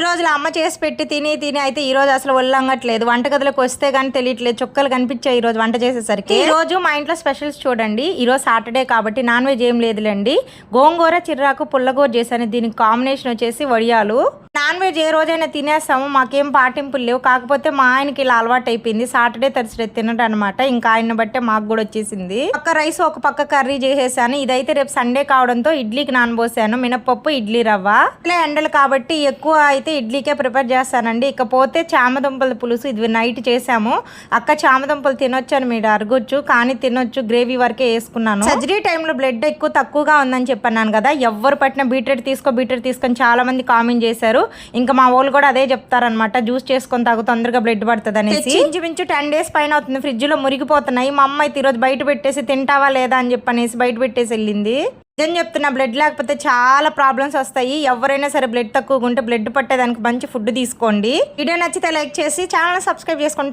ఈ రోజులు అమ్మ చేసి పెట్టి తిని తిని అయితే ఈ రోజు అసలు ఒళ్ళంగట్లేదు వంటగదిలోకి వస్తే కానీ తెలియట్లేదు. చుక్కలు కనిపించాయి ఈ రోజు వంట చేసేసరికి. ఈ రోజు మా ఇంట్లో స్పెషల్స్ చూడండి. ఈ రోజు సాటర్డే కాబట్టి నాన్ వెజ్ ఏం లేదులేండి. గోంగూర చిర్రాకు పుల్లగూర చేశాను. దీనికి కాంబినేషన్ వచ్చేసి వడియాలు. నాన్ వెజ్ ఏ రోజైనా తినేస్తాము మాకేం పాటింపులు లేవు. కాకపోతే మా ఆయనకి ఇలా అలవాటు అయిపోయింది. సాటర్డే థర్స్డే తినడం అనమాట ఇంకా ఆయన బట్టే మాకు కూడా వచ్చేసింది. ఒక రైస్ ఒక పక్క కర్రీ చేసేసాను. ఇదైతే రేపు సండే కావడంతో ఇడ్లీకి నానబోసాను. మినపప్పు ఇడ్లీ రవ్వ. ఇట్లా ఎండలు కాబట్టి ఎక్కువ అయితే ఇడ్లీకే ప్రిపేర్ చేస్తానండి. ఇకపోతే చామదుంపల పులుసు ఇది నైట్ చేసాము. అక్క చామదుంపలు తినొచ్చని మీరు అరగొచ్చు. కానీ తినొచ్చు. గ్రేవీ వరకే వేసుకున్నాను. సర్జరీ టైంలో బ్లడ్ ఎక్కువ తక్కువగా ఉందని చెప్పన్నాను కదా. ఎవరు పట్టిన బీట్రూట్ తీసుకో బీట్రూట్ తీసుకొని చాలా మంది కామెంట్ చేశారు. ఇంకా మా వాళ్ళు కూడా అదే చెప్తారనమాట జ్యూస్ చేసుకొని తాగు తొందరగా బ్లడ్ పడుతుంది అనేసి ఇంచుమించు టెన్ డేస్ పైన అవుతుంది ఫ్రిడ్జ్లో మురిగిపోతున్నాయి మా అమ్మ అయితే ఈరోజు బయట పెట్టేసి తింటావా లేదా అని చెప్పనేసి బయట పెట్టేసి వెళ్ళింది. నిజం చెప్తున్నా బ్లడ్ లేకపోతే చాలా ప్రాబ్లమ్స్ వస్తాయి ఎవరైనా సరే బ్లడ్ తక్కువగా ఉంటే బ్లడ్ పట్టేదానికి మంచి ఫుడ్ తీసుకోండి. వీడియో నచ్చితే లైక్ చేసి ఛానల్ సబ్స్క్రైబ్ చేసుకుంటే.